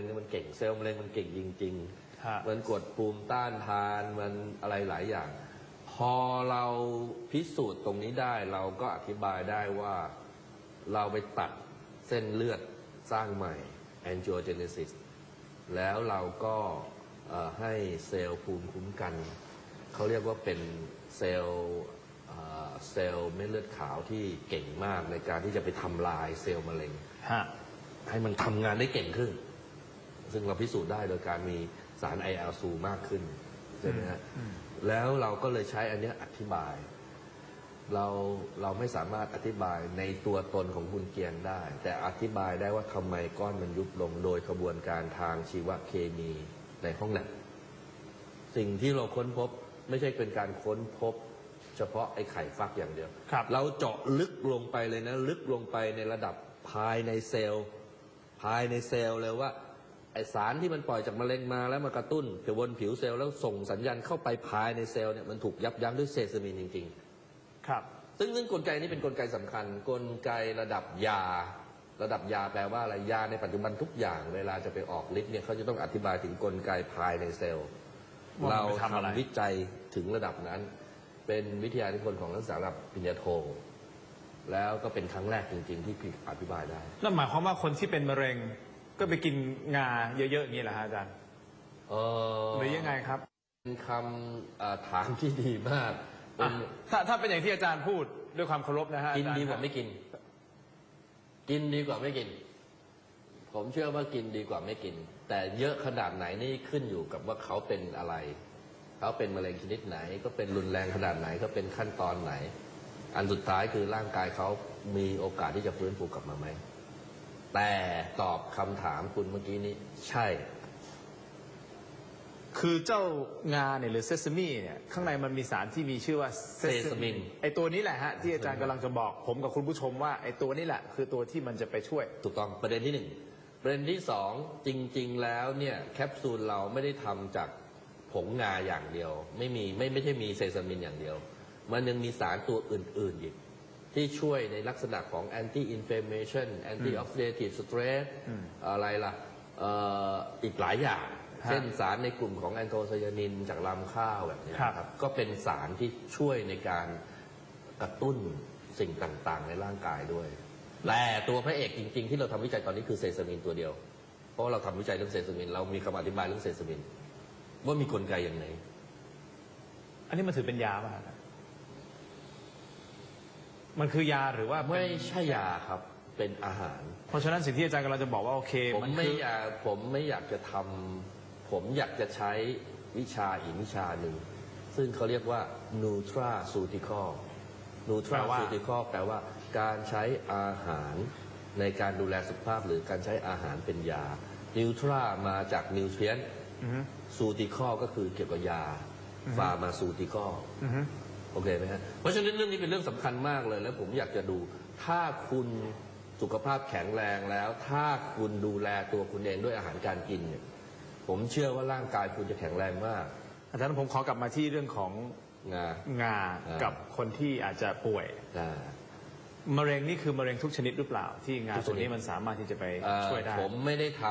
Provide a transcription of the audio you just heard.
ร็งเนี่ยมันเก่งเซลล์มะเร็งมันเก่งจริง ฮะ ๆ มันกดภูมิต้านทานมันอะไรหลายอย่าง พอเราพิสูจน์ตรงนี้ได้เราก็อธิบายได้ว่าเราไปตัดเส้นเลือดสร้างใหม่ angiogenesis แล้วเราก็เอ่อให้เซลล์ภูมิคุ้มกัน เขาเรียกว่าเป็นเซลล์เอ่อเซลล์เม็ดเลือดขาวที่เก่งมากในการที่จะไปทำลายเซลล์มะเร็ง ฮะ ให้มันทำงานได้เก่งขึ้น ซึ่งเราพิสูจน์ได้โดยการมีสาร IL-2 มากขึ้นใช่ไหมฮะแล้วเราก็เลยใช้อันเนี้ยอธิบาย เราเราไม่สามารถอธิบายในตัวตนของคุณเกียงได้ แต่อธิบายได้ว่าทำไมก้อนมันยุบลงโดยกระบวนการทางชีวเคมีในห้องแลบสิ่งที่เราค้นพบไม่ใช่เป็นการค้นพบเฉพาะไอ้ไข่ฟักอย่างเดียว ครับ เราเจาะลึกลงไปเลยนะ ลึกลงไปในระดับภายในเซลล์ ภายในเซลล์เลยว่า ไอสารที่มันปล่อยจากมะเร็งมาแล้วมากระตุ้นไปบนผิวเซลล์แล้วส่งสัญญาณเข้าไปภายในเซลล์เนี่ยมันถูกยับยั้งด้วยเซซามินจริงครับๆซึ่งซึ่งกลไกนี้เป็นกลไกสำคัญ กลไกระดับยา ระดับยาแปลว่าอะไรยาในปัจจุบันทุกอย่างเวลาจะไปออกฤทธิ์เนี่ยเขาจะต้องอธิบายถึงกลไกภายในเซลล์ว่าเรามันไปทำอะไรทำวิจัยถึงระดับนั้น เป็นวิทยานิพนธ์ของนักศึกษาระดับปริญญาโทแล้วก็เป็นครั้งแรกจริง ๆ ที่พี่อธิบายได้นั่นหมายความว่าคนที่เป็นมะเร็ง ก็ไปกินงาเยอะๆอย่างนี้เหรอฮะอาจารย์เออหรือยังไงครับ เป็นคำเอ่อถามที่ดีมากเป็อะนถ้าถ้าเป็นอย่างที่อาจารย์พูดด้วยความเคารพนะฮะกินอจรย์ดีกว่าไม่กิน กินดีกว่าไม่กิน ผมเชื่อว่ากินดีกว่าไม่กิน แต่เยอะขนาดไหนนี่ขึ้นอยู่กับว่าเขาเป็นอะไร เขาเป็นมะเร็งชนิดไหน ก็เป็นรุนแรงขนาดไหนก็เป็นขั้นตอนไหน อันสุดท้ายคือร่างกายเขามีโอกาสที่จะฟื้นฟูกลับมาไหม แต่ตอบคำถามคุณเมื่อกี้นี้ ใช่ คือเจ้างาเนี่ยหรือเซซามิเนี่ยข้างในมันมีสารที่มีชื่อว่า Sesame ไอตัวนี้แหละฮะที่อาจารย์กำลังจะบอกผมกับคุณผู้ชมว่าไอตัวนี้แหละ คือตัวที่มันจะไปช่วย ถูกต้องประเด็นที่หนึ่งประเด็นที่สองจริง ๆ แล้วเนี่ยแคปซูลเราไม่ได้ทำจากผงงาอย่างเดียว ไม่มีไม่ไม่ใช่มีเซซามินอย่างเดียว มันยังมีสารตัวอื่น ๆ อีก ที่ช่วยในลักษณะของ anti inflammation anti oxidative stress อืมอะไรล่ะเอ่ออีกหลายอย่าง ฮะเช่นสารในกลุ่มของแอนโทไซยานินจากลำข้าวแบบนี้ครับนะครับ ก็เป็นสารที่ช่วยในการกระตุ้นสิ่งต่างๆ ในร่างกายด้วย แต่ตัวพระเอกจริง ๆ ที่เราทำวิจัยตอนนี้คือเซซามินตัวเดียว เพราะว่าเราทำวิจัยเรื่องเซซามิน เรามีคำอธิบายเรื่องเซซามิน ว่ามีกลไกอย่างไรอันนี้มันถือเป็นยาป่ะครับ มันคือยาหรือว่าเป็นไม่ใช่ยาครับ เป็นอาหาร เพราะฉะนั้นสิ่งที่อาจารย์กำลังจะบอกว่าโอเคผมมันไม่คืออยากผมไม่อยากจะทำผมอยากจะใช้วิชาอีกวิชาหนึ่ง ซึ่งเขาเรียกว่า nutraceutical nutraceutical แปลว่าการใช้อาหารในการดูแลสุขภาพหรือการใช้อาหารเป็นยา nutra มาจาก nutrient อือฮึ ceutical ก็คือเกี่ยวกับยา pharmaceutical อือฮึ โอเคไหมฮะเพราะฉะนั้นเรื่องนี้เป็นเรื่องสำคัญมากเลย แล้วผมอยากจะดู ถ้าคุณสุขภาพแข็งแรงแล้ว ถ้าคุณดูแลตัวคุณเองด้วยอาหารการกินเนี่ยผมเชื่อว่าร่างกายคุณจะแข็งแรงมาก อาจารย์ผมขอกลับมาที่เรื่องของงางาอ่ากักับคนที่อาจจะป่วยอ่ามะเร็งนี่คือมะเร็งทุกชนิดหรือเปล่า ที่งาทุกชนิดตัวนี้มันสามารถที่จะไปเอ่อช่วยได้ผมไม่ได้ท